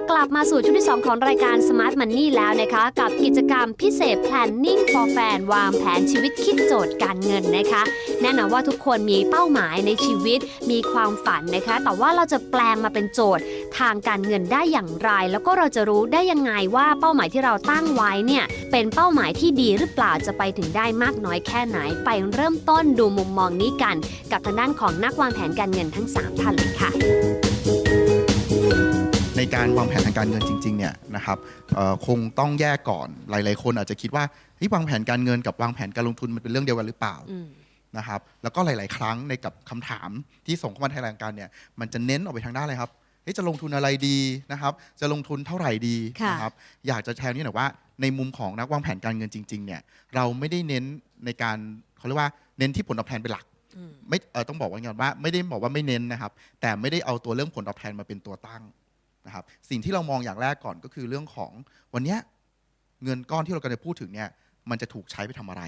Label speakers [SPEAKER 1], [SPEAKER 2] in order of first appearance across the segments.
[SPEAKER 1] กลับมาสู่ช่วงที่ 2 ของรายการ Smart Money แล้วนะคะ กับกิจกรรมพิเศษ Planning for Fan วางแผนชีวิตคิดโจทย์การเงินนะคะ แน่นอนว่าทุกคนมีเป้าหมายในชีวิตมีความฝันนะคะ แต่ว่าเราจะแปลงมาเป็นโจทย์ทางการเงินได้อย่างไร แล้วก็เราจะรู้ได้ยังไงว่าเป้าหมายที่เราตั้งไว้เนี่ยเป็นเป้าหมายที่ดีหรือเปล่าจะไปถึงได้มากน้อยแค่ไหน ไปเริ่มต้นดูมุมมองนี้กัน กับทางด้านของนักวางแผนการเงินทั้งสามท่านเลยค่ะ
[SPEAKER 2] ในการวางแผนทางการเงินจริงๆเนี่ยนะครับเอ่อคงต้องแยกก่อนหลาย ๆ คนอาจจะคิดว่าเฮ้ยวางแผนการเงินกับวางแผนการลงทุนมันเป็นเรื่องเดียวกันหรือเปล่า
[SPEAKER 1] อืม
[SPEAKER 2] นะครับแล้วก็หลาย ๆ ครั้งในกับคำถามที่ส่งเข้ามาในรายการเนี่ยมันจะเน้นออกไปทางด้านอะไรครับเฮ้ยจะลงทุนอะไรดีนะครับ จะลงทุนเท่าไหร่ดี
[SPEAKER 1] ค่ะ
[SPEAKER 2] นะครับ อยากจะแชร์นี่หน่อยว่า ในมุมของนักวางแผนการเงินจริง ๆ เนี่ย เราไม่ได้เน้นในการเขาเรียกว่าเน้นที่ผลตอบแทนเป็นหลัก
[SPEAKER 1] อืม
[SPEAKER 2] ไม่เออต้องบอกว่าอย่างนว่าไม่ได้บอกว่าไม่เน้นนะครับ แต่ไม่ได้เอาตัวเรื่องผลตอบแทนมาเป็นตัวตั้ง นะครับสิ่งที่เรามองอย่างแรกก่อนก็คือเรื่องของวันเนี้ยเงินก้อนที่เรากำลังจะพูดถึงเนี่ยมันจะถูกใช้ไปทำอะไร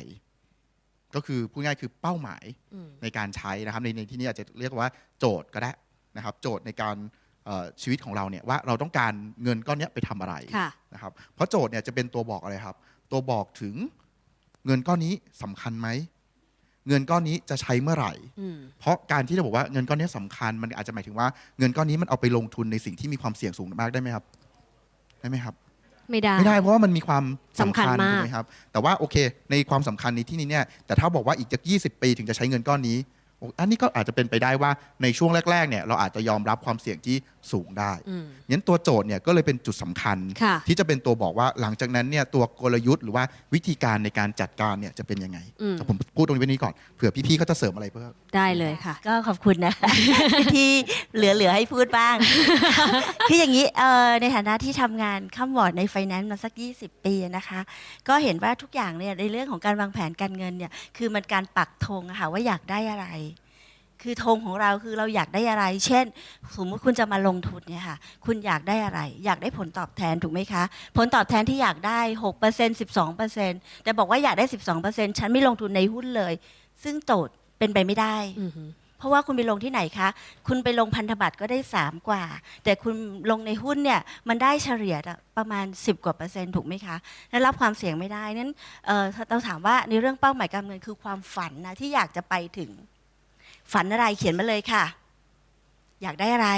[SPEAKER 2] ก็คือพูดง่ายๆคือเป้าหมาย
[SPEAKER 1] อืม
[SPEAKER 2] ในการใช้นะครับในในที่นี้อาจจะเรียกว่าโจทย์ก็ได้นะครับ โจทย์ในการเอ่อชีวิตของเราเนี่ยว่าเราต้องการเงินก้อนเนี้ยไปทำอะไร
[SPEAKER 1] ค่ะ
[SPEAKER 2] นะครับเพราะโจทย์เนี่ยจะเป็นตัวบอกอะไรครับ ตัวบอกถึงเงินก้อนนี้สำคัญไหม เงินก้อนนี้จะใช้เมื่อไหร่
[SPEAKER 1] อืม
[SPEAKER 2] เพราะการที่เราบอกว่าเงินก้อนนี้สำคัญมันอาจจะหมายถึงว่าเงินก้อนนี้มันเอาไปลงทุนในสิ่งที่มีความเสี่ยงสูงมากได้ไหมครับ ได้ไหมครับ
[SPEAKER 1] ไม่ได้
[SPEAKER 2] ไม่ได้เพราะว่ามันมีความ
[SPEAKER 1] สำคัญมาก
[SPEAKER 2] ถูกไหมครับ แต่ว่าโอเค ในความสำคัญในที่นี้เนี่ยแต่ถ้าบอกว่าอีกจะ20 ปีถึงจะใช้เงินก้อนนี้โอ้อันนี้ก็อาจจะเป็นไปได้ว่าในช่วงแรกๆเนี่ยเราอาจจะยอมรับความเสี่ยงที่สูงได้
[SPEAKER 1] อืม
[SPEAKER 2] งั้นตัวโจทย์เนี่ยก็เลยเป็นจุดสำคัญ
[SPEAKER 1] ค่ะ
[SPEAKER 2] ที่จะเป็นตัวบอกว่าหลังจากนั้นเนี่ยตัวกลยุทธ์หรือว่าวิธีการในการจัดการเนี่ยจะเป็นยังไง
[SPEAKER 1] อืม
[SPEAKER 2] แต่ผมพูดตรงนี้ไว้นี้ก่อนเผื่อพี่ๆเขาจะเสริมอะไรเพิ่ม
[SPEAKER 1] ได้เลยค่ะ
[SPEAKER 3] ก็ขอบคุณนะคะที่เหลือๆให้พูดบ้างคืออย่างนี้เอ่อในฐานะที่ทำงานข้ามวอร์ดในไฟแนนซ์มาสัก 20 ปีนะคะ ก็เห็นว่าทุกอย่างเนี่ยในเรื่องของการวางแผนการเงินเนี่ยคือมันการปักธงอะค่ะว่าอยากได้อะไร คือธงของเราคือเราอยากได้อะไร เช่น สมมติคุณจะมาลงทุนเนี่ยค่ะ คุณอยากได้อะไร อยากได้ผลตอบแทนถูกไหมคะ ผลตอบแทนที่อยากได้6% 12%แต่บอกว่าอยากได้ 12%ฉันไม่ลงทุนในหุ้นเลย ซึ่งโจทย์เป็นไปไม่ได้
[SPEAKER 1] อืม
[SPEAKER 3] เพราะว่าคุณไปลงที่ไหนคะ คุณไปลงพันธบัตรก็ได้ 3 กว่า แต่คุณลงในหุ้นเนี่ยมันได้เฉลี่ยประมาณ 10 กว่าเปอร์เซ็นต์ถูกไหมคะและรับความเสี่ยงไม่ได้นั้นเอ่อเราถามว่าในเรื่องเป้าหมายการเงินคือความฝันนะที่อยากจะไปถึง ฝันอะไรเขียนมาเลยค่ะ อยากได้อะไร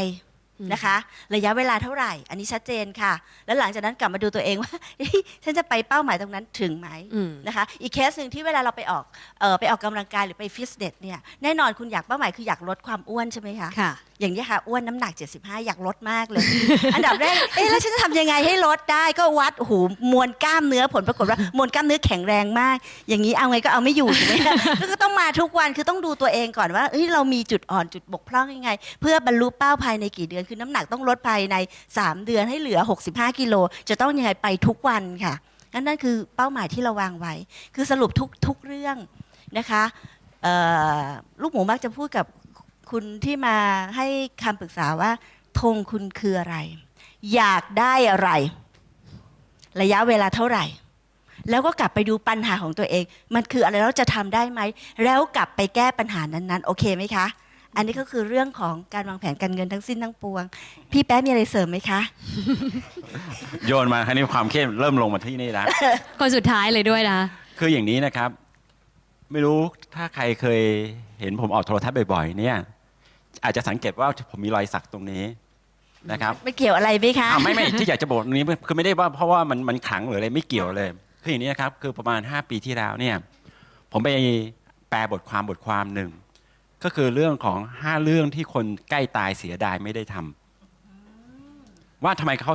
[SPEAKER 1] อืม
[SPEAKER 3] นะคะ ระยะเวลาเท่าไหร่ อันนี้ชัดเจนค่ะ แล้วหลังจากนั้นกลับมาดูตัวเองว่าเฮ้ยฉันจะไปเป้าหมายตรงนั้นถึงไหม
[SPEAKER 1] อืม
[SPEAKER 3] นะคะ อีกเคสหนึ่งที่เวลาเราไปออกเออไปออกกำลังกายหรือไปฟิตเนสเนี่ยแน่นอนคุณอยากเป้าหมายคืออยากลดความอ้วนใช่ไหมคะ
[SPEAKER 1] ค่ะ
[SPEAKER 3] อย่างนี้ค่ะอ้วนน้ำหนัก 75 อยากลดมากเลย อันดับแรกเอ๊ะแล้วฉันจะทำยังไงให้ลดได้ก็วัดโอ้โหมวลกล้ามเนื้อผลปรากฏว่ามวลกล้ามเนื้อแข็งแรงมาก อย่างนี้เอาไงก็เอาไม่อยู่ถูกไหมก็ต้องมาทุกวันคือต้องดูตัวเองก่อนว่าเฮ้ยเรามีจุดอ่อนจุดบกพร่องยังไง เพื่อบรรลุเป้าภายในกี่เดือน คือน้ำหนักต้องลดภายใน 3 เดือนให้เหลือ 65 กิโลจะต้องยังไงไปทุกวันค่ะนั่นนั่นคือเป้าหมายที่เราวางไว้ คือสรุปทุกทุกเรื่องนะคะลูกหมูมักจะพูดกับ คุณที่มาให้คำปรึกษาว่าธงคุณคืออะไร อยากได้อะไร ระยะเวลาเท่าไหร่ แล้วก็กลับไปดูปัญหาของตัวเอง มันคืออะไรแล้วจะทำได้ไหม แล้วกลับไปแก้ปัญหานั้นๆ โอเคไหมคะ อันนี้ก็คือเรื่องของการวางแผนการเงินทั้งสิ้นทั้งปวง พี่แป๊ะมีอะไรเสริมไหมคะ
[SPEAKER 4] โยนมาครั้นี้ความเครียดเริ่มลงมาที่นี่แล้ว
[SPEAKER 1] คนสุดท้ายเลยด้วยนะ
[SPEAKER 4] คืออย่างนี้นะครับ ไม่รู้ถ้าใครเคยเห็นผมออกโทรทัศน์บ่อยๆเนี่ย อาจจะสังเกตว่าผมมีรอยสักตรงนี้นะครับ
[SPEAKER 3] ไม่เกี่ยวอะไรไหมคะ
[SPEAKER 4] อ้าวไม่ไม่ที่อยากจะบอกตรงนี้คือไม่ได้ว่าเพราะว่ามันมันขลังหรืออะไรไม่เกี่ยวเลยคืออย่างนี้นะครับคือประมาณ 5 ปีที่แล้วเนี่ยผมไปแปลบทความบทความหนึ่งก็คือเรื่องของ 5 เรื่องที่คนใกล้ตายเสียดายไม่ได้ทำว่าทำไมเขา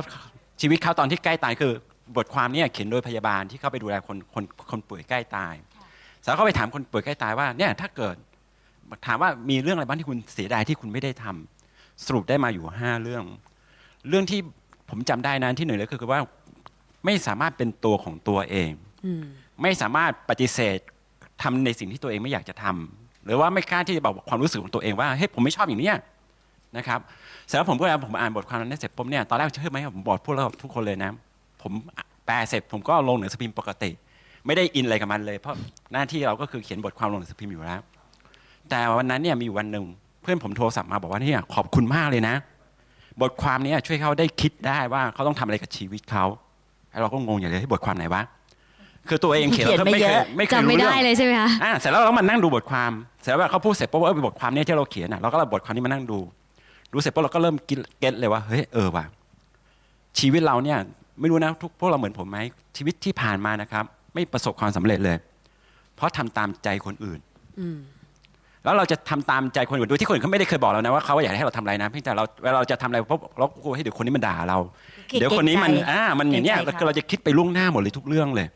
[SPEAKER 4] ชีวิตเขาตอนที่ใกล้ตายคือบทความเนี้เขียนโดยพยาบาลที่เข้าไปดูแลคนคนคนป่วยใกล้ตาย สาวเขาไปถามคนป่วยใกล้ตายว่าเนี่ยถ้าเกิด ถามว่ามีเรื่องอะไรบ้างที่คุณเสียดายที่คุณไม่ได้ทำสรุปได้มาอยู่ห้าเรื่อง เรื่องที่ผมจำได้นะที่หนึ่งเลยก็คือว่าไม่สามารถเป็นตัวของตัวเอง
[SPEAKER 1] อืม
[SPEAKER 4] ไม่สามารถปฏิเสธทำในสิ่งที่ตัวเองไม่อยากจะทำหรือว่าไม่กล้าที่จะบอกความรู้สึกของตัวเองว่าเฮ้ยผมไม่ชอบอย่างเนี้ยนะครับเสร็จแล้วผมก็ผมอ่านบทความนั้นเสร็จปุ๊บเนี่ยตอนแรกเชื่อไหมผมบอกพวกเราทุกคนเลยนะ ผมแปลเสร็จผมก็ลงหนังสือพิมพ์ปกติ ไม่ได้อินอะไรกับมันเลย เพราะหน้าที่เราก็คือเขียนบทความลงหนังสือพิมพ์อยู่แล้ว แต่วันนั้นเนี่ยมีอยู่วันหนึ่งเพื่อนผมโทรศัพท์มาบอกว่าเนี่ยขอบคุณมากเลยนะ บทความเนี้ช่วยเขาได้คิดได้ว่าเขาต้องทำอะไรกับชีวิตเขาแล้วเราก็งงอย่างเลยที่บทความไหนวะคือตัวเองเขียนเราก็ไม่
[SPEAKER 3] เขียนไม่
[SPEAKER 4] เค
[SPEAKER 3] เย
[SPEAKER 4] ย
[SPEAKER 3] อะ
[SPEAKER 4] ไม่เคย
[SPEAKER 1] จำ
[SPEAKER 4] รู้
[SPEAKER 1] ไม่
[SPEAKER 4] เรื่
[SPEAKER 1] ได้
[SPEAKER 4] อง
[SPEAKER 1] เลยใช่ไหมคะ
[SPEAKER 4] อ่าเสร็จแล้วเราก็มานั่งดูบทความเสร็จแล้วเขาพูดเสร็จปุ๊บว่าเออบทความนี้ที่เราเขียนอะเราก็เอาบทความนี้มานั่งดูดูเสร็จปุ๊บเราก็เริ่มกินเก็ตเลยว่าเฮ้ยเออว่ะชีวิตเราเนี่ยไม่รู้นะทุกพวกเราเหมือนผมไหมชีวิตที่ผ่านมานะครับ ไม่ประสบความสำเร็จเลย เพราะทำตามใจคนอื่น
[SPEAKER 1] อืม
[SPEAKER 4] แล้วเราจะทำตามใจคนอื่นโดยที่คนอื่นเขาไม่ได้เคยบอกเรานะว่าเขาอยากให้เราทำอะไรนะเพียงแต่เราเวลาเราจะทำอะไรเพราะเรากลัวให้เดี๋ยวคนนี้มันด่าเรา เดี๋ยวคนนี้มันอ่ามันอย่างเนี้ย
[SPEAKER 3] เกรงใจ
[SPEAKER 4] คือเราจะคิดไปล่วงหน้าหมดเลยทุกเรื่องเลย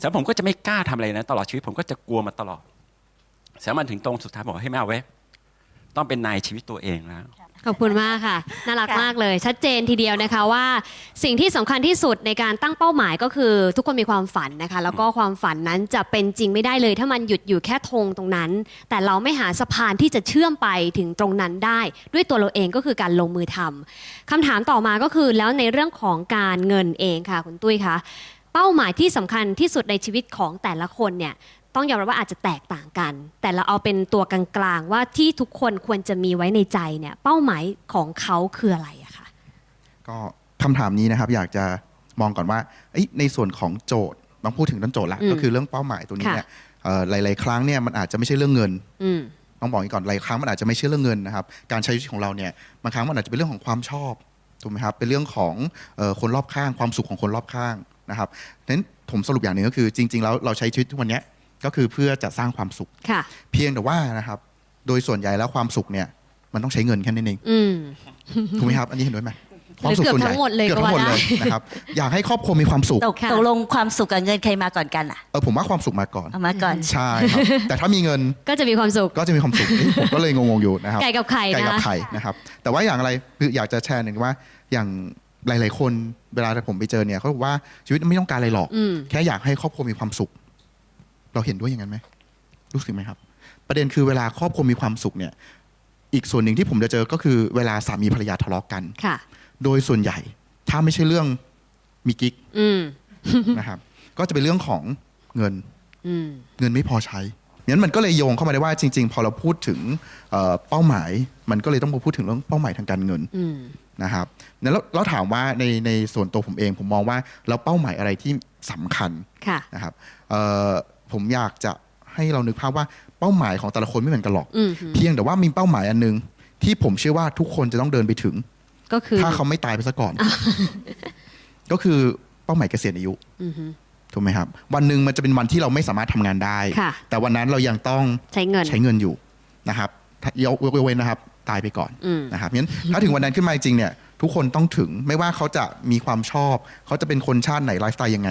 [SPEAKER 4] สำหรับผมก็จะไม่กล้าทำอะไรนะ ตลอดชีวิตผมก็จะกลัวมาตลอดสำหรับมันถึงตรงสุดท้ายบอกให้ยไม่เอาเว้ยต้องเป็นนายชีวิตตัวเองแล้ว
[SPEAKER 1] ขอบคุณมากค่ะ น่ารัก
[SPEAKER 3] ค่ะ
[SPEAKER 1] มากเลย ชัดเจนทีเดียวนะคะว่าสิ่งที่สำคัญที่สุดในการตั้งเป้าหมายก็คือ ทุกคนมีความฝันนะคะ แล้วก็ความฝันนั้นจะเป็นจริงไม่ได้เลย ถ้ามันหยุดอยู่แค่ธงตรงนั้น แต่เราไม่หาสะพานที่จะเชื่อมไปถึงตรงนั้นได้ ด้วยตัวเราเองก็คือการลงมือทำคำถามต่อมาก็คือแล้วในเรื่องของการเงินเองค่ะคุณตุ้ยคะเป้าหมายที่สำคัญที่สุดในชีวิตของแต่ละคนเนี่ย ต้องยอมรับว่าอาจจะแตกต่างกัน แต่เราเอาเป็นตัวกลางๆว่าที่ทุกคนควรจะมีไว้ในใจเนี่ยเป้าหมายของเขาคืออะไรอะคะ
[SPEAKER 2] ก็คำถามนี้นะครับอยากจะมองก่อนว่าเอ้ยในส่วนของโจทย์ต้องพูดถึงเรื่องโจทย์ละ
[SPEAKER 1] อืม
[SPEAKER 2] ก็คือเรื่องเป้าหมายตัวนี้
[SPEAKER 1] ค่ะ
[SPEAKER 2] เนี่ยเอ่อหลาย ๆ ครั้งเนี่ยมันอาจจะไม่ใช่เรื่องเงิน
[SPEAKER 1] อืม
[SPEAKER 2] ต้องบอกอย่างนี้ก่อนหลายครั้งมันอาจจะไม่ใช่เรื่องเงินนะครับการใช้ชีวิตของเราเนี่ยบางครั้งมันอาจจะเป็นเรื่องของความชอบถูกไหมครับเป็นเรื่องของเอ่อคนรอบข้าง ความสุขของคนรอบข้างนะครับนั้นผมสรุปอย่างหนึ่งก็คือจริง ๆ แล้วเราใช้ชีวิตทุกวันเนี้ย ก็คือเพื่อจะสร้างความสุข
[SPEAKER 1] ค่ะ
[SPEAKER 2] เพียงแต่ว่านะครับ โดยส่วนใหญ่แล้วความสุขเนี่ย มันต้องใช้เงินแค่นั้นเอง
[SPEAKER 1] อืม
[SPEAKER 2] ถูกไหมครับ อันนี้เห็นด้วยไหม
[SPEAKER 1] หรือเกือบทั้งหมดเลย
[SPEAKER 2] เกือบทั้งหมด
[SPEAKER 1] ก็ว่า
[SPEAKER 2] เลย
[SPEAKER 1] ได้
[SPEAKER 2] นะครับอยากให้ครอบครัวมีความสุข
[SPEAKER 3] ตก
[SPEAKER 1] ค่ะ
[SPEAKER 3] ตกลงความสุขกับเงินใครมาก่อนกันอะ
[SPEAKER 2] เออผมว่าความสุขมาก่อน
[SPEAKER 3] เอามาก่อน
[SPEAKER 2] ใช่ครับแต่ถ้ามีเงิน
[SPEAKER 1] ก็จะมีความสุข
[SPEAKER 2] ก็จะมีความสุขเอ๊ะผมก็เลยงงๆอยู่นะครับ
[SPEAKER 1] ไก่กับไข่
[SPEAKER 2] ไก่
[SPEAKER 1] นะ
[SPEAKER 2] กับ
[SPEAKER 1] คะ
[SPEAKER 2] ไข่นะครับ แต่ว่าอย่างไรคืออยากจะแชร์หนึ่งว่าอย่างหลาย ๆ คนเวลาผมไปเจอเนี่ยเขาบอกว่าชีวิตไม่ต้องการอะไรหรอก
[SPEAKER 1] อืม
[SPEAKER 2] แค่อยากให้ครอบครัวมีความสุข เราเห็นด้วยอย่างนั้นไหมรู้สึกไหมครับ ประเด็นคือเวลาครอบครัวมีความสุขเนี่ย อีกส่วนหนึ่งที่ผมจะเจอก็คือเวลาสามีภรรยาทะเลาะกัน
[SPEAKER 1] ค่ะ
[SPEAKER 2] โดยส่วนใหญ่ ถ้าไม่ใช่เรื่องมีกิ๊ก
[SPEAKER 1] อืม
[SPEAKER 2] นะครับ ก็จะเป็นเรื่องของเงิน
[SPEAKER 1] อืม
[SPEAKER 2] เงินไม่พอใช้งั้นมันก็เลยโยงเข้ามาได้ว่าจริง ๆ พอเราพูดถึงเอ่อเป้าหมาย มันก็เลยต้องมาพูดถึงเรื่องเป้าหมายทางการเงิน
[SPEAKER 1] อืม
[SPEAKER 2] นะครับแล้วแล้วถามว่าในในส่วนตัวผมเอง ผมมองว่าแล้วเป้าหมายอะไรที่สำคัญ
[SPEAKER 1] ค่ะ
[SPEAKER 2] นะครับเอ่อ ผมอยากจะให้เรานึกภาพว่าเป้าหมายของแต่ละคนไม่เหมือนกันหรอก
[SPEAKER 1] อืม
[SPEAKER 2] เพียงแต่ว่ามีเป้าหมายอันหนึง ที่ผมเชื่อว่าทุกคนจะต้องเดินไปถึง
[SPEAKER 1] ก็คือ
[SPEAKER 2] ถ้าเขาไม่ตายไปซะก่อน ก็คือเป้าหมายเกษียณอายุ
[SPEAKER 1] อือฮึ
[SPEAKER 2] ถูกไหมครับ วันหนึ่งมันจะเป็นวันที่เราไม่สามารถทำงานได้
[SPEAKER 1] ค่ะ
[SPEAKER 2] แต่วันนั้นเรายังต้อง
[SPEAKER 1] ใช้เงิน
[SPEAKER 2] ใช้เงินอยู่นะครับถ้ายกยกเว้นนะครับ ตายไปก่อน
[SPEAKER 1] อืม
[SPEAKER 2] นะครับงั้นถ้าถึงวันนั้นขึ้นมาจริงๆเนี่ย ทุกคนต้องถึงไม่ว่าเขาจะมีความชอบ เขาจะเป็นคนชาติไหนไลฟ์สไตล์ยังไง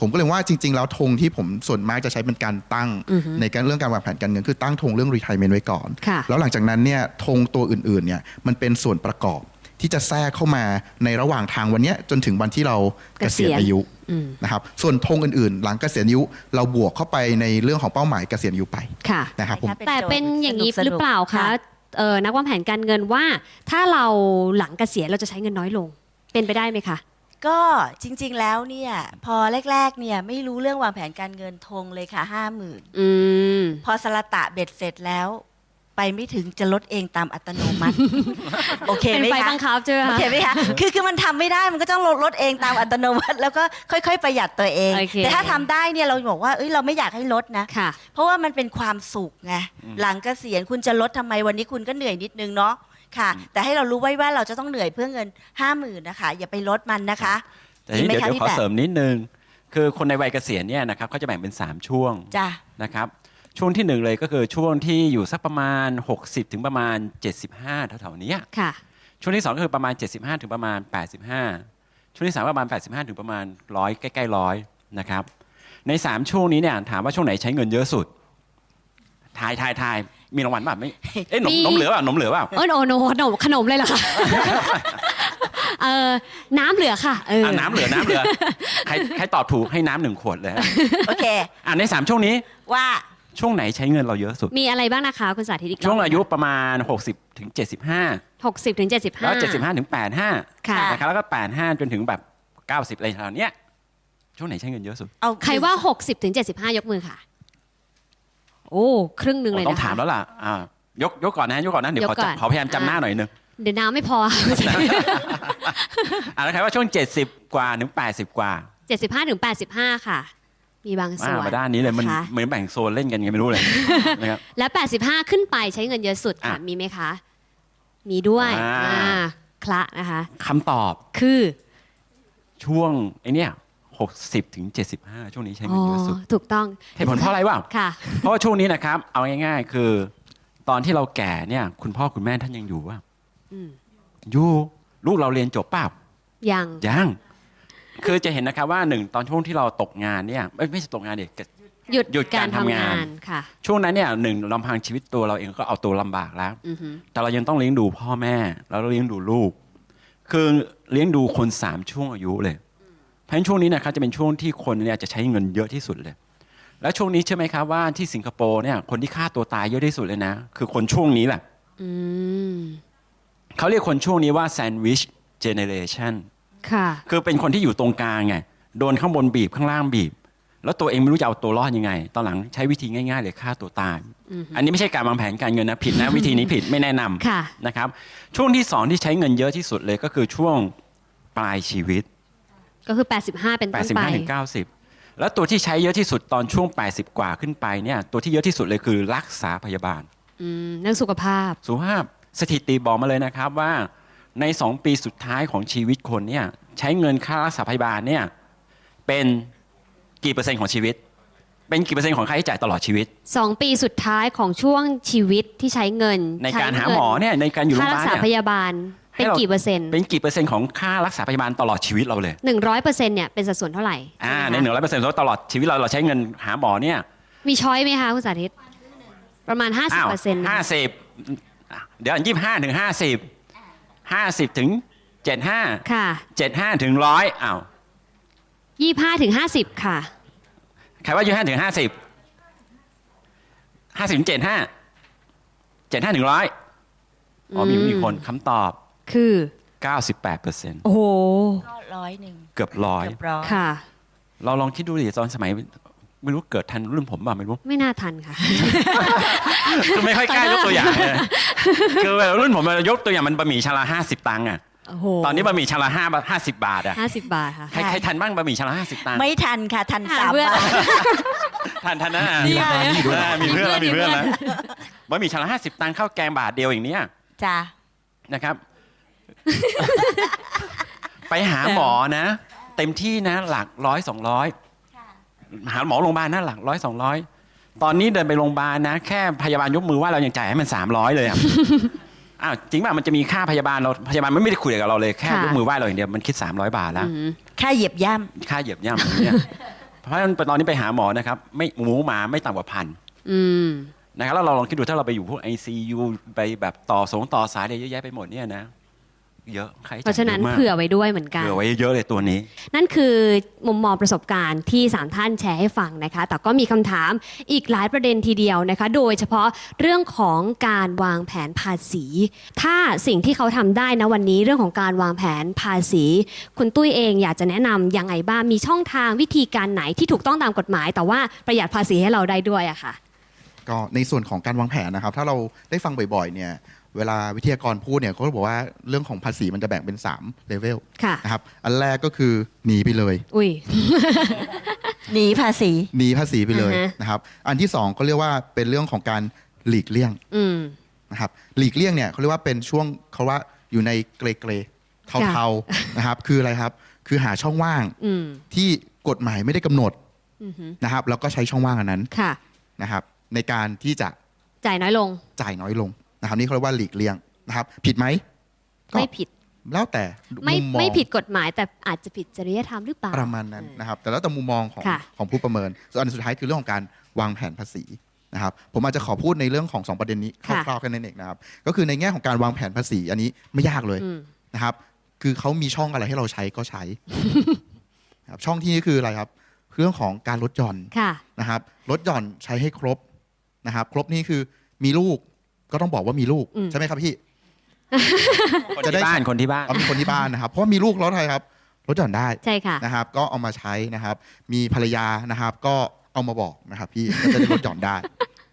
[SPEAKER 2] ผมก็เลยว่าจริง ๆ แล้วธงที่ผมส่วนมากจะใช้เป็นการตั้ง
[SPEAKER 1] อือฮึ
[SPEAKER 2] ในการเรื่องการวางแผนการเงินคือตั้งธงเรื่อง retirement ไว้ก่อน
[SPEAKER 1] ค่ะ
[SPEAKER 2] แล้วหลังจากนั้นเนี่ยธงตัวอื่นๆเนี่ยมันเป็นส่วนประกอบที่จะแทรกเข้ามาในระหว่างทางวันเนี้ยจนถึงวันที่เราเกษียณ
[SPEAKER 1] เกษียณ
[SPEAKER 2] อายุ
[SPEAKER 1] อืม
[SPEAKER 2] นะครับส่วนธงอื่นๆ หลังเกษียณอายุ เราบวกเข้าไปในเรื่องของเป้าหมายเกษียณอายุไป
[SPEAKER 1] ค่ะ
[SPEAKER 2] นะครับผม
[SPEAKER 1] แต่เป็นอย่างนี้
[SPEAKER 3] สนุกๆ
[SPEAKER 1] หรือเปล่าคะ
[SPEAKER 3] ค่ะ
[SPEAKER 1] เออนักวางแผนการเงินว่า ถ้าเราหลังเกษียณเราจะใช้เงินน้อยลง เป็นไปได้ไหมคะ
[SPEAKER 3] ก็จริงๆแล้วเนี่ย พอแรก ๆ เนี่ยไม่รู้เรื่องวางแผนการเงินทงเลยค่ะห้าหมื่น
[SPEAKER 1] อืม
[SPEAKER 3] พอสละตะเบ็ดเสร็จแล้ว ไปไม่ถึงจะลดเองตามอัตโนมัติ โอเค
[SPEAKER 1] เป็น
[SPEAKER 3] ไหม
[SPEAKER 1] ไฟ
[SPEAKER 3] คะ
[SPEAKER 1] บังคับใช่ไหม
[SPEAKER 3] โอ
[SPEAKER 1] คะ
[SPEAKER 3] เคไหมคะคือคือมันทำไม่ได้มันก็ต้องลดลดเองตามอัตโนมัติ แล้วก็ค่อย ๆ ประหยัดตัวเอง
[SPEAKER 1] โอเค
[SPEAKER 3] แต่ถ้าทำได้เนี่ยเราบอกว่าเอ้ยเราไม่อยากให้ลดนะ
[SPEAKER 1] ค่ะ
[SPEAKER 3] เพราะว่ามันเป็นความสุขไงหลังเกษียณคุณจะลดทำไมวันนี้คุณก็เหนื่อยนิดนึงเนาะ ค่ะ แต่ให้เรารู้ไว้ว่าเราจะต้องเหนื่อยเพื่อเงินห้าหมื่นนะคะ อย่าไปลดมันนะคะ
[SPEAKER 4] แต่ทีนี้
[SPEAKER 3] ดี
[SPEAKER 4] เดี๋ยว
[SPEAKER 3] ไหมคะ
[SPEAKER 4] เดี๋ยวขอ
[SPEAKER 3] พี่แปะ
[SPEAKER 4] เสริมนิดนึง คือคนในวัยเกษียณเนี่ยนะครับเขาจะแบ่งเป็น 3 ช่วง
[SPEAKER 3] จ้ะ
[SPEAKER 4] นะครับช่วงที่หนึ่งเลยก็คือช่วงที่อยู่สักประมาณ 60 ถึงประมาณ 75แถวๆเนี้ย
[SPEAKER 1] ค่ะ
[SPEAKER 4] ช่วงที่2ก็คือประมาณ 75 ถึงประมาณ 85 ช่วงที่3ประมาณ 85 ถึงประมาณ100ใกล้ๆร้อยนะครับใน 3 ช่วงนี้เนี่ยถามว่าช่วงไหนใช้เงินเยอะสุดทายทายทาย มีรางวัลป่ะไม่เอ๊ะหนม
[SPEAKER 1] มี
[SPEAKER 4] หนมเหลือเปล่าหนมเหลือเปล่า
[SPEAKER 1] เออโนโนขนมขนมเลยเหรอคะเออน้ำเหลือค่ะเออ
[SPEAKER 4] อะน้ำเหลือน้ำเหลือใครใครตอบถูกให้น้ำหนึ่งขวดเลยฮะ
[SPEAKER 3] โอเค
[SPEAKER 4] อะใน3ช่วงนี้
[SPEAKER 3] ว่า
[SPEAKER 4] ช่วงไหนใช้เงินเราเยอะสุด
[SPEAKER 1] มีอะไรบ้างนะคะคุณสาธิตอีกรบ
[SPEAKER 4] ช่วงอายุประมาณ 60ถึง75
[SPEAKER 1] หกสิบถึงเจ็ดสิบห้า
[SPEAKER 4] แล้ว75ถึง85
[SPEAKER 1] ค่ะ
[SPEAKER 4] นะครับแล้วก็ 85 จนถึงแบบ 90อะไรแถวเนี้ยช่วงไหนใช้เงินเยอะสุด
[SPEAKER 3] เอา
[SPEAKER 1] ใครว่าหกสิบถึงเจ็ดสิบห้ายกมือค่ะ โอ้ครึ่งหนึ่งเลย
[SPEAKER 4] ต้อ
[SPEAKER 1] นะ
[SPEAKER 4] งถาม
[SPEAKER 1] คะ
[SPEAKER 4] แล้วล่ะอ่ายกยกก่อนนะยกก่อนนะเดี๋ยวขอย
[SPEAKER 1] กก่อน
[SPEAKER 4] จำขอพยายามจำหน้าหน่อยนึง
[SPEAKER 1] เดี๋ยวน้ำไม่พอ
[SPEAKER 4] อ่าแล้วใครว่าช่วง 70 กว่าถึง80 กว่า
[SPEAKER 1] 75ถึง85 ค่ะ มีบางส่
[SPEAKER 4] มา
[SPEAKER 1] วน
[SPEAKER 4] มาด้านนี้เลยมัน
[SPEAKER 3] ค่ะ
[SPEAKER 4] เหมือนแบ่งโซนเล่นกันไงไม่รู้เลยนะครับ
[SPEAKER 1] และ85 ขึ้นไปใช้เงินเยอะสุดค่ะ
[SPEAKER 4] อะ
[SPEAKER 1] มีไหมคะ มีด้วย
[SPEAKER 4] อ่า
[SPEAKER 1] อ่าคละนะคะ
[SPEAKER 4] คำตอบ
[SPEAKER 1] คือ
[SPEAKER 4] ช่วงไอเนี้ย 60ถึง75 ช่วงนี้ใช้
[SPEAKER 1] อ๋
[SPEAKER 4] เงิ
[SPEAKER 1] อน
[SPEAKER 4] เยอะสุด
[SPEAKER 1] ถูกต้อง
[SPEAKER 4] เหตุผลเพราะอะไรวะ
[SPEAKER 1] ค่ะ
[SPEAKER 4] เพราะว่าช่วงนี้นะครับ เอาง่าย ๆ คือ ตอนที่เราแก่เนี่ย คุณพ่อคุณแม่ท่านยังอยู่ว่า
[SPEAKER 1] อืม
[SPEAKER 4] อยู่ลูกเราเรียนจบเปล่า
[SPEAKER 1] ยัง
[SPEAKER 4] ยังคือจะเห็นนะครับว่าหนึ่งตอนช่วงที่เราตกงานเนี่ยเอ้ยไม่ใช่ตกงานเด็ก
[SPEAKER 1] หยุด
[SPEAKER 4] หยุดการทำงาน
[SPEAKER 1] ค่ะ
[SPEAKER 4] ช่วงนั้นเนี่ยหนึ่งลำพังชีวิตตัวเราเองก็เอาตัวลำบากแล้ว
[SPEAKER 1] อือหือ
[SPEAKER 4] แต่เรายังต้องเลี้ยงดูพ่อแม่ แล้วเราเลี้ยงดูลูก คือเลี้ยงดูคนสามช่วงอายุเลย เพราะฉะนั้นช่วงนี้นะครับจะเป็นช่วงที่คนเนี่ยจะใช้เงินเยอะที่สุดเลย แล้วช่วงนี้ใช่ไหมครับว่าที่สิงคโปร์เนี่ยคนที่ฆ่าตัวตายเยอะที่สุดเลยนะ คือคนช่วงนี้แหละ
[SPEAKER 1] อืม
[SPEAKER 4] เขาเรียกคนช่วงนี้ว่าแซนด์วิชเจเนเรชัน
[SPEAKER 1] ค่ะ
[SPEAKER 4] คือเป็นคนที่อยู่ตรงกลางไงโดนข้างบนบีบข้างล่างบีบ แล้วตัวเองไม่รู้จะเอาตัวรอดยังไง ตอนหลังใช้วิธีง่ายๆเลยฆ่าตัวตาย อันนี้ไม่ใช่การวางแผนการเงินนะผิดนะวิธีนี้ผิดไม่แนะนำ
[SPEAKER 1] ค่ะ
[SPEAKER 4] นะครับ ช่วงที่สองที่ใช้เงินเยอะที่สุดเลยก็คือช่วงปลายชีวิต
[SPEAKER 1] ก็คือ 85 เป็นต้นไป
[SPEAKER 4] 85ถึง90 แล้วตัวที่ใช้เยอะที่สุดตอนช่วง 80 กว่าขึ้นไปเนี่ยตัวที่เยอะที่สุดเลยคือรักษาพยาบาล
[SPEAKER 1] อืมเรื่องสุขภาพ
[SPEAKER 4] สุภาพสถิติบอกมาเลยนะครับว่าใน 2 ปีสุดท้ายของชีวิตคนเนี่ยใช้เงินค่ารักษาพยาบาลเนี่ยเป็นกี่เปอร์เซ็นต์ของชีวิต เป็นกี่เปอร์เซ็นต์ของค่าใช้จ่ายตลอดชีวิต
[SPEAKER 1] 2 ปีสุดท้ายของช่วงชีวิตที่ใช้เงิน
[SPEAKER 4] ในการ
[SPEAKER 1] ใช้
[SPEAKER 4] หา
[SPEAKER 1] เงิ
[SPEAKER 4] หมอเนี่ยในการอยู่โร
[SPEAKER 1] ค่าง
[SPEAKER 4] พ
[SPEAKER 1] รั
[SPEAKER 4] ยากบาล
[SPEAKER 1] ษาพ
[SPEAKER 4] เนี่ย
[SPEAKER 1] ยาบาล
[SPEAKER 4] ให้
[SPEAKER 1] เป็น
[SPEAKER 4] เรา
[SPEAKER 1] กี่เปอร์เซ็นต์
[SPEAKER 4] เป็นกี่เปอร์เซ็นต์ของค่ารักษาพยาบาลตลอดชีวิตเราเลย
[SPEAKER 1] หนึ่งร้อยเปอร์เซ็นต์เนี่ยเป็นสัดส่วนเท่าไหร่
[SPEAKER 4] อ่า
[SPEAKER 1] ช่
[SPEAKER 4] ใน
[SPEAKER 1] ไม
[SPEAKER 4] หนึ่
[SPEAKER 1] คะ
[SPEAKER 4] งร้อยเปอร์เซ็นต์ตลอดชีวิตเราเราใช้เงินหาหมอเนี่ย
[SPEAKER 1] มีช้อยไหมคะคุณสาธิตประมาณ50เปอร์เซ็นต์
[SPEAKER 4] ห้าสิบเดี๋ยวยี่ห้าถึงห้าสิบห้าสิบถึงเจ็ดห้า
[SPEAKER 1] ค่ะ
[SPEAKER 4] เจ็ดห้าถึงร้อยอ้าว
[SPEAKER 1] 25ถึง50ค่ะ
[SPEAKER 4] ใครว่ายี่ห้าถึงห้าสิบห้าสิบถึงเจ็ดห้าเจ็ดห้าถึงร้อยอ๋อมี
[SPEAKER 1] อืม
[SPEAKER 4] มีคนคำตอบ
[SPEAKER 1] คือ
[SPEAKER 4] เก้าสิบแปดเปอร์เซ็นต์
[SPEAKER 1] โอ้โห
[SPEAKER 3] ก็ร้อยหนึ่ง
[SPEAKER 4] เกือบร้อย
[SPEAKER 3] เกือบร้อย
[SPEAKER 1] ค่ะ
[SPEAKER 4] เราลองคิดดูดิตอนสมัย ไม่รู้เกิดทันรุ่นผมบ้างไม่รู้
[SPEAKER 1] ไม่น่าทันค่ะ
[SPEAKER 4] คือไม่ค่อยกล้ายกตัวอย่างเลยคือแบบรุ่นผมยกตัวอย่างมันบะหมี่ชามละห้าสิบตังค์อะ
[SPEAKER 1] โอ้โห
[SPEAKER 4] ตอนนี้บะหมี่ชามละห้าห้าสิบบาทอะ
[SPEAKER 1] 50บาทค่ะ
[SPEAKER 4] ใครใครทันบ้างบะหมี่ชามละห้าสิบตังค์
[SPEAKER 3] ไม่ทันค่ะ ทัน
[SPEAKER 1] หา
[SPEAKER 3] สาม
[SPEAKER 1] เพื่อน
[SPEAKER 3] บาท
[SPEAKER 4] ทันทันนะ
[SPEAKER 1] นี่ไง
[SPEAKER 4] อ่ามีเพื่อนแล้ว
[SPEAKER 1] มี
[SPEAKER 4] มี
[SPEAKER 1] เพื่
[SPEAKER 4] เพื่
[SPEAKER 1] อ
[SPEAKER 4] อนนแล้วบะหมี่ชามละห้าสิบตังค์ข้าวแกงบาทเดียวอย่างเนี้ย
[SPEAKER 3] จ้า
[SPEAKER 4] นะครับ ไปหาหมอนะ เต็มที่นะ หลักร้อยสองร้อยหาหมอโรงพยาบาลนะหลักร้อยสองร้อยตอนนี้เดินไปโรงพยาบาลนะ แค่พยาบาลยกมือไหว่าเรายังจ่ายให้มันสามร้อยเลยอะอ้าวจริงป่ะมันจะมีค่าพยาบาลเราพยาบาลมันไม่ได้คุยกับเราเลยแค่
[SPEAKER 1] ค่ะ
[SPEAKER 4] ยกมือไหว้เราอย่างเดียวมันคิด 300 บาทแล้ว
[SPEAKER 1] อืม
[SPEAKER 3] ค่าเหยียบย่
[SPEAKER 4] ค่าเหยียบย่ำอย่างเนี่ยเพราะฉะนั้นตอนนี้ไปหาหมอนะครับ ไม่หมูหมาไม่ต่ำกว่าพัน
[SPEAKER 1] อืม
[SPEAKER 4] นะครับแล้วเราลองคิดดูถ้าเราไปอยู่พวก ICU ไปแบบต่อสงต่อสายอะไรเยอะแยะไปหมดเนี่ยนะ เยอะใคร
[SPEAKER 1] เพราะฉะนั้น
[SPEAKER 4] เผื่
[SPEAKER 1] เผื่อไว้ด้วยเหมือนกัน
[SPEAKER 4] เผื่อไว้เยอะเลยตัวนี้
[SPEAKER 1] นั่นคือมุมมองประสบการณ์ที่สามท่านแชร์ให้ฟังนะคะ แต่ก็มีคำถามอีกหลายประเด็นทีเดียวนะคะ โดยเฉพาะเรื่องของการวางแผนภาษี ถ้าสิ่งที่เขาทำได้นะวันนี้เรื่องของการวางแผนภาษี คุณตุ้ยเองอยากจะแนะนำยังไงบ้างมีช่องทางวิธีการไหนที่ถูกต้องตามกฎหมาย แต่ว่าประหยัดภาษีให้เราได้ด้วยอะค่ะ
[SPEAKER 2] ก็ในส่วนของการวางแผนนะครับ ถ้าเราได้ฟังบ่อยๆเนี่ยเวลาวิทยากรพูดเนี่ยเขาก็บอกว่าเรื่องของภาษีมันจะแบ่งเป็น3เลเวล
[SPEAKER 1] ค่ะ
[SPEAKER 2] นะครับอันแรกก็คือหนีไปเลย
[SPEAKER 1] อุ้ยำ
[SPEAKER 3] หนีภาษี
[SPEAKER 2] หนีภาษีไปเลย
[SPEAKER 1] อ่าฮะ
[SPEAKER 2] นะครับ อันที่สองก็เรียกว่าเป็นเรื่องของการหลีกเลี่ยง
[SPEAKER 1] อืม
[SPEAKER 2] นะครับหลีกเลี่ยงเนี่ยเขาเรียกว่าเป็นช่วงเขาว่าอยู่ในเกรเกรเทาๆนะครับ คืออะไรครับ คือหาช่องว่าง
[SPEAKER 1] อืม
[SPEAKER 2] ที่กฎหมายไม่ได้กำหนด
[SPEAKER 1] อือหือ
[SPEAKER 2] นะครับแล้วก็ใช้ช่องว่างอันนั้น
[SPEAKER 1] ค่ะ
[SPEAKER 2] นะครับ ในการที่จะ
[SPEAKER 1] จ่ายน้อยลง
[SPEAKER 2] จ่ายน้อยลงนะครับนี่เขาเรียกว่าหลีกเลี่ยงนะครับ ผิดไหมก็
[SPEAKER 1] ไม่ผิด
[SPEAKER 2] แล้วแต่
[SPEAKER 1] ไม่
[SPEAKER 2] มุมมอง
[SPEAKER 1] ไม่ผิดกฎหมายแต่อาจจะผิดจริยธรรมหรือเปล่า
[SPEAKER 2] ประมาณนั้นนะครับ แต่แล้วแต่มุมมองของ
[SPEAKER 1] ค่ะ
[SPEAKER 2] ของผู้ประเมินส่วนอันสุดท้ายคือเรื่องของการวางแผนภาษีนะครับ ผมอาจจะขอพูดในเรื่องของสองประเด็นนี้ค
[SPEAKER 1] ค่ะ
[SPEAKER 2] ร่าวๆกันนั่นเองนะครับ ก็คือในแง่ของการวางแผนภาษีอันนี้ไม่ยากเลย
[SPEAKER 1] อืม
[SPEAKER 2] นะครับ คือเขามีช่องอะไรให้เราใช้ก็ใช้นะครับช่องที่นี่คืออะไรครับคือเรื่องของการลดหย่อน
[SPEAKER 1] ค่ะ
[SPEAKER 2] นะครับลดหย่อนใช้ให้ครบ นะครับ ครบนี่คือมีลูกก็ต้องบอกว่ามีลูก
[SPEAKER 1] อืม
[SPEAKER 2] ใช่ไหมครับพี่
[SPEAKER 4] คน
[SPEAKER 2] จะได้
[SPEAKER 4] ที่บ้านคนที่บ้าน
[SPEAKER 2] เอามีคนที่บ้านนะครับ เพราะว่ามีลูกแล้วอะไรครับลดหย่อนได้
[SPEAKER 1] ใช่ค่ะ
[SPEAKER 2] นะครับ ก็เอามาใช้นะครับ มีภรรยานะครับ ก็เอามาบอกนะครับ พี่ก็จะได้ลดหย่อนได้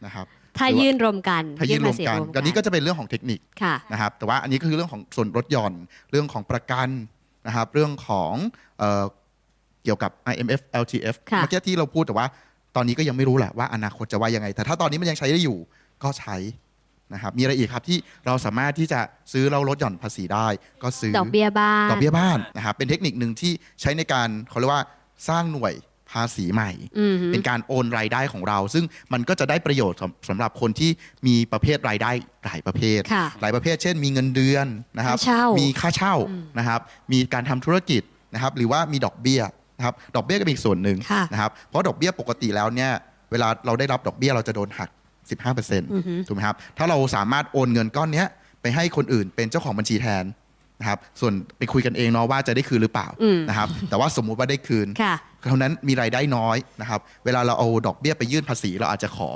[SPEAKER 2] นะครับ
[SPEAKER 1] ถ้ายื่นรวมกัน
[SPEAKER 2] ถ้ายื่นรวม
[SPEAKER 1] ภษี
[SPEAKER 2] กันอันนี้ก็จะเป็นเรื่องของเทคนิค
[SPEAKER 1] ค่ะ
[SPEAKER 2] นะครับ แต่ว่าอันนี้ก็คือเรื่องของส่วนลดหย่อนเรื่องของประกันนะครับ เรื่องของเอ่อเกี่ยวกับ IMF LTF
[SPEAKER 1] ค่ะ
[SPEAKER 2] เมื่อกี้ที่เราพูดแต่ว่า ตอนนี้ก็ยังไม่รู้แหละว่าอนาคตจะว่ายังไง แต่ถ้าตอนนี้มันยังใช้ได้อยู่ก็ใช้นะครับมีอะไรอีกครับที่เราสามารถที่จะซื้อเราลดหย่อนภาษีได้ ก็ซื้อ
[SPEAKER 1] ดอกเบี้ยบ้าน
[SPEAKER 2] ดอกเบี้ยบ้านนะครับเป็นเทคนิคหนึ่งที่ใช้ในการเขาเรียกว่าสร้างหน่วยภาษีใหม่
[SPEAKER 1] อืมฮึ
[SPEAKER 2] เป็นการโอนรายได้ของเรา ซึ่งมันก็จะได้ประโยชน์สำสำหรับคนที่มีประเภทรายได้หลายประเภท
[SPEAKER 1] ค่ะ
[SPEAKER 2] หลายประเภท เช่น มีเงินเดือนนะครับ
[SPEAKER 1] ค่าเช่ามี
[SPEAKER 2] มีค่าเช่านะครับมีการทำธุรกิจนะครับหรือว่ามีดอกเบี้ย นะครับดอกเบี้ยก็เป็นอีกส่วนหนึ่ง
[SPEAKER 1] ค่ะ
[SPEAKER 2] นะครับเพราะดอกเบี้ยปกติแล้วเนี่ยเวลาเราได้รับดอกเบี้ยเราจะโดนหัก
[SPEAKER 1] อือฮึ
[SPEAKER 2] 15%ถูกไหมครับถ้าเราสามารถโอนเงินก้อนเนี้ยไปให้คนอื่นเป็นเจ้าของบัญชีแทนนะครับส่วนไปคุยกันเองเนาะว่าจะได้คืนหรือเปล่า
[SPEAKER 1] อืม
[SPEAKER 2] นะครับแต่ว่าสมมุติว่าได้คืน
[SPEAKER 1] ค่ะ
[SPEAKER 2] เท่านั้นมีรายได้น้อยนะครับเวลาเราเอาดอกเบี้ยไปยื่นภาษี เราอาจจะขอ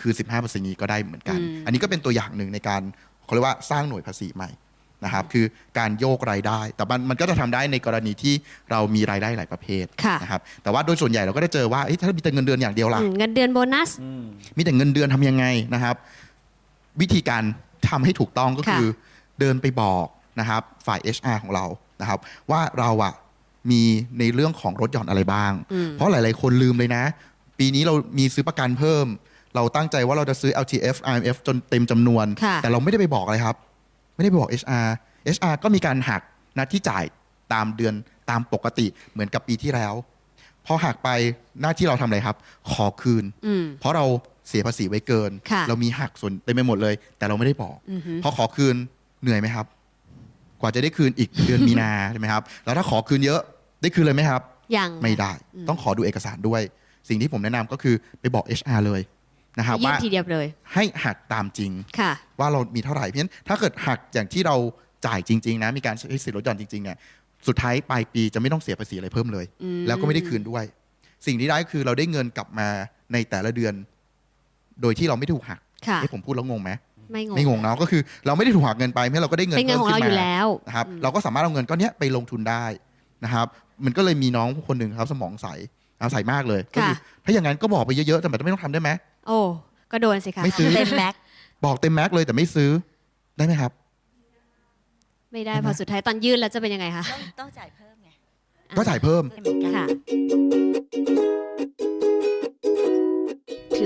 [SPEAKER 2] คือ 15%นี้ก็ได้เหมือนกัน
[SPEAKER 1] อืม
[SPEAKER 2] อันนี้ก็เป็นตัวอย่างหนึ่งในการเขาเรียกว่าสร้างหน่วยภาษีใหม่ นะครับคือการโยกรายได้ แต่มันมันก็จะทำได้ในกรณีที่เรามีรายได้หลายประเภท
[SPEAKER 1] ค่ะ
[SPEAKER 2] นะครับแต่ว่าโดยส่วนใหญ่เราก็จะเจอว่าเอ้ยถ้ามีแต่เงินเดือนอย่างเดียวล่ะ
[SPEAKER 1] อืมเงินเดือนโบนัส
[SPEAKER 2] มีแต่เงินเดือนทำยังไงนะครับ วิธีการทำให้ถูกต้องก็
[SPEAKER 1] ค่ะ
[SPEAKER 2] คือเดินไปบอกนะครับฝ่าย HR ของเรานะครับ ว่าเราอะมีในเรื่องของรถหย่อนอะไรบ้าง
[SPEAKER 1] อืม
[SPEAKER 2] เพราะหลาย ๆ คนลืมเลยนะ ปีนี้เรามีซื้อประกันเพิ่ม เราตั้งใจว่าเราจะซื้อ LTF IMF จนเต็มจำนวน
[SPEAKER 1] ค่ะ
[SPEAKER 2] แต่เราไม่ได้ไปบอกอะไรครับ ไม่ได้ไปบอก HR HR ก็มีการหักหน้าที่จ่ายตามเดือนตามปกติเหมือนกับปีที่แล้ว พอหักไปหน้าที่เราทำอะไรครับ ขอคืน
[SPEAKER 1] อืม
[SPEAKER 2] เพราะเราเสียภาษีไว้เกิน
[SPEAKER 1] ค่ะ
[SPEAKER 2] เรามีหักส่วนเต็มไปหมดเลย แต่เราไม่ได้บอก
[SPEAKER 1] อือฮึ
[SPEAKER 2] พอขอคืนเหนื่อยไหมครับ กว่าจะได้คืนอีก เดือนมีนาใช่ไหมครับ แล้วถ้าขอคืนเยอะได้คืนเลยไหมครับ
[SPEAKER 1] ยัง
[SPEAKER 2] ไม่ได้
[SPEAKER 1] อืม
[SPEAKER 2] ต้องขอดูเอกสารด้วย สิ่งที่ผมแนะนำก็คือไปบอก HR เลย นะครับ
[SPEAKER 1] ยื่
[SPEAKER 2] ว่า
[SPEAKER 1] นทีเดียวเลย
[SPEAKER 2] ให้หักตามจริง
[SPEAKER 1] ค่ะ
[SPEAKER 2] ว่าเรามีเท่าไหร่เพราะฉะนั้นถ้าเกิดหักอย่างที่เราจ่ายจริง ๆ นะ มีการใช้สิทธิลดหย่อนจริงๆเนี่ยสุดท้ายปลายปีจะไม่ต้องเสียภาษีอะไรเพิ่มเลย
[SPEAKER 1] อืม
[SPEAKER 2] แล้วก็ไม่ได้คืนด้วย สิ่งที่ได้คือเราได้เงินกลับมาในแต่ละเดือน โดยที่เราไม่ถูกหัก
[SPEAKER 1] ค่ะ
[SPEAKER 2] ให้ผมพูดแล้วงงไหม
[SPEAKER 1] ไม่งง
[SPEAKER 2] ไม่งงเนาะก็คือ เราไม่ได้ถูกหักเงินไปเพราะเราก็ได้เงิน
[SPEAKER 1] เป็นเงินของเราอยู่แล้ว
[SPEAKER 2] นะครับ
[SPEAKER 1] อืม
[SPEAKER 2] เราก็สามารถเอาเงินก้อนเนี้ยไปลงทุนได้นะครับ มันก็เลยมีน้องคนหนึ่งครับสมองใสเอาใสมากเลยก็คือถ้าอย่างนั้นก็บอกไปเยอะๆแต่แบบไม่ต้องทำได้ไหม
[SPEAKER 1] โอ้ก็โดนสิคะ
[SPEAKER 2] ไม่ซื้อ
[SPEAKER 3] เต็มแม็กซ์
[SPEAKER 2] บอกเต็มแม็กซ์เลยแต่ไม่ซื้อได้ไหมครับ
[SPEAKER 1] ไม่ได้
[SPEAKER 2] ใช่ไหม
[SPEAKER 1] พอสุดท้ายตอนยื่นแล้วจะเป็นยังไงคะ
[SPEAKER 3] ต้องต้องจ่ายเพิ่มไง
[SPEAKER 2] ก็จ่ายเพิ่ม
[SPEAKER 3] เหมือนกัน
[SPEAKER 1] ค่ะ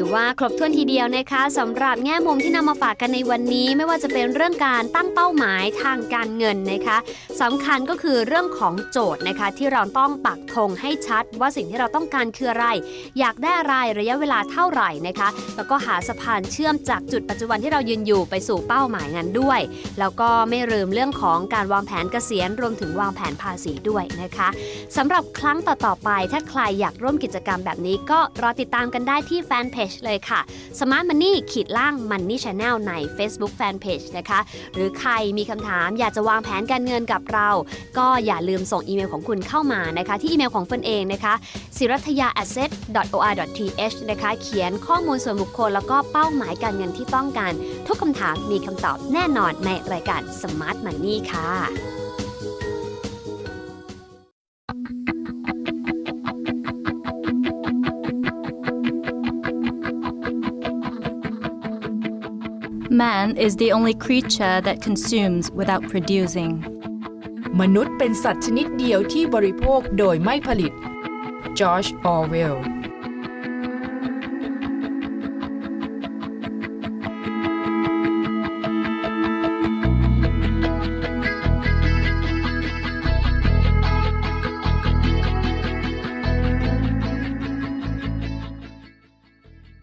[SPEAKER 1] ถือว่าครบถ้วนทีเดียวนะคะสำหรับแง่มุมที่นำมาฝากกันในวันนี้ ไม่ว่าจะเป็นเรื่องการตั้งเป้าหมายทางการเงินนะคะสำคัญก็คือเรื่องของโจทย์นะคะ ที่เราต้องปักธงให้ชัด ว่าสิ่งที่เราต้องการคืออะไร อยากได้อะไรระยะเวลาเท่าไหร่นะคะ แล้วก็หาสะพานเชื่อมจากจุดปัจจุบันที่เรายืนอยู่ไปสู่เป้าหมายนั้นด้วย แล้วก็ไม่ลืมเรื่องของการวางแผนเกษียณรวมถึงวางแผนภาษีด้วยนะคะสำหรับครั้งต่อๆไป ถ้าใครอยากร่วมกิจกรรมแบบนี้ก็รอติดตามกันได้ที่แฟนเพจเลยค่ะ Smart Money ขีดล่าง Money Channel ใน Facebook Fanpage นะคะ หรือใครมีคำถามอยากจะวางแผนการเงินกับเรา ก็อย่าลืมส่งอีเมลของคุณเข้ามานะคะ ที่อีเมลของเฟินเองนะคะศิรัทยา asset or th นะคะเขียนข้อมูลส่วนบุคคล แล้วก็เป้าหมายการเงินที่ต้องการ ทุกคำถามมีคำตอบแน่นอนในรายการ Smart Money ค่ะ
[SPEAKER 5] Man is the only creature that consumes without producing.
[SPEAKER 6] มนุษย์เป็นสัตว์ชนิดเดียวที่บริโภคโดยไม่ผลิต จอร์จ ออร์เวล